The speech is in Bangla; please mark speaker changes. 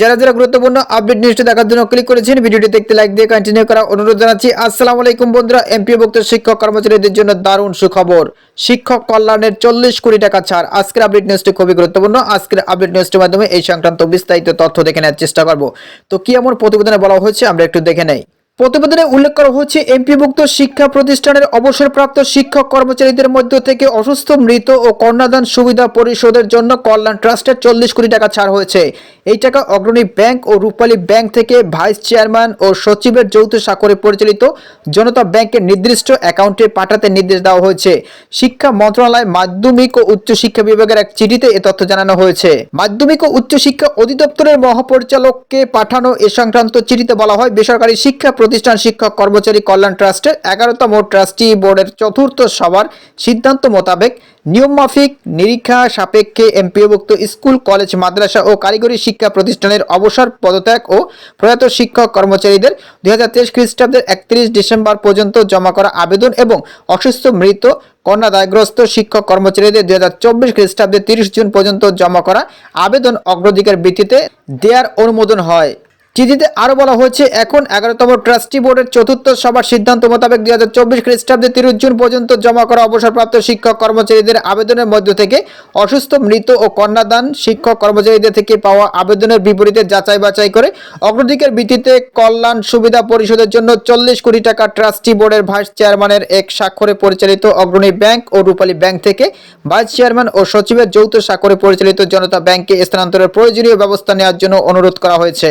Speaker 1: যারা যারা গুরুত্বপূর্ণ আপডেট নিউজটি দেখার জন্য ক্লিক করেছেন, ভিডিওটি দেখতে লাইক দিয়ে কন্টিনিউ করা অনুরোধ জানাচ্ছি। আসসালামু আলাইকুম বন্ধুরা এমপিওভুক্ত শিক্ষক কর্মচারীদের জন্য দারুণ সুখবর। শিক্ষক কল্যাণের চল্লিশ কোটি টাকা ছাড়। আজকের আপডেট নিউজটি খুবই গুরুত্বপূর্ণ। আজকের আপডেট নিউজটির মাধ্যমে এই সংক্রান্ত বিস্তারিত তথ্য দেখে নেওয়ার চেষ্টা করব। তো কি এমন প্রতিবেদনে বলা হয়েছে, আমরা একটু দেখে নেই। প্রতিবেদনে উল্লেখ করা হচ্ছে এমপিভুক্ত শিক্ষা প্রতিষ্ঠানের অবসরপ্রাপ্ত শিক্ষক কর্মচারীদের মধ্য থেকে অসুস্থ, মৃত ও কন্যাদান সুবিধা পরিশোধের জন্য কল্যাণ ট্রাস্টের চল্লিশ কোটি টাকা ছাড় হয়েছে। এই টাকা অগ্রণী ব্যাংক ও রূপালী ব্যাংক থেকে ভাইস চেয়ারম্যান ও সচিবের যৌথ স্বাক্ষরে পরিচালিত জনতা ব্যাংকের নির্দিষ্ট অ্যাকাউন্টে পাঠাতে নির্দেশ দেওয়া হয়েছে। শিক্ষা মন্ত্রণালয় মাধ্যমিক ও উচ্চ শিক্ষা বিভাগের এক চিঠিতে এ তথ্য জানানো হয়েছে। মাধ্যমিক ও উচ্চ শিক্ষা অধিদপ্তরের মহাপরিচালককে পাঠানো এ সংক্রান্ত চিঠিতে বলা হয়, বেসরকারি শিক্ষা প্রতিষ্ঠান শিক্ষক কর্মচারী কল্যাণ ট্রাস্টের এগারোতম ট্রাস্টি বোর্ডের চতুর্থ সভার সিদ্ধান্ত মোতাবেক নিয়মমাফিক নিরীক্ষা সাপেক্ষে এমপিওভুক্ত স্কুল, কলেজ, মাদ্রাসা ও কারিগরি শিক্ষা প্রতিষ্ঠানের অবসর পদত্যাগ ও প্রয়াত শিক্ষক কর্মচারীদের দুই হাজার তেইশ খ্রিস্টাব্দের একত্রিশ ডিসেম্বর পর্যন্ত জমা করা আবেদন এবং অসুস্থ মৃত কন্যা দায়গ্রস্ত শিক্ষক কর্মচারীদের দুই হাজার চব্বিশ খ্রিস্টাব্দে তিরিশ জুন পর্যন্ত জমা করা আবেদন অগ্রাধিকার ভিত্তিতে দেয়ার অনুমোদন হয়। চিঠিতে আরও বলা হয়েছে, এখন এগারোতম ট্রাস্টি বোর্ডের চতুর্থ সভার সিদ্ধান্ত মোতাবেক দুই হাজার চব্বিশ খ্রিস্টাব্দে তিরিশ জুন পর্যন্ত জমা করা অবসরপ্রাপ্ত শিক্ষক কর্মচারীদের আবেদনের মধ্য থেকে অসুস্থ, মৃত ও কন্যাদান শিক্ষক কর্মচারীদের থেকে পাওয়া আবেদনের বিপরীতে যাচাই বাছাই করে অগ্রাধিকার ভিত্তিতে কল্যাণ সুবিধা পরিশোধের জন্য চল্লিশ কোটি টাকা ট্রাস্টি বোর্ডের ভাইস চেয়ারম্যানের এক স্বাক্ষরে পরিচালিত অগ্রণী ব্যাংক ও রূপালী ব্যাংক থেকে ভাইস চেয়ারম্যান ও সচিবের যৌথ স্বাক্ষরে পরিচালিত জনতা ব্যাংকে স্থানান্তরের প্রয়োজনীয় ব্যবস্থা নেওয়ার জন্য অনুরোধ করা হয়েছে।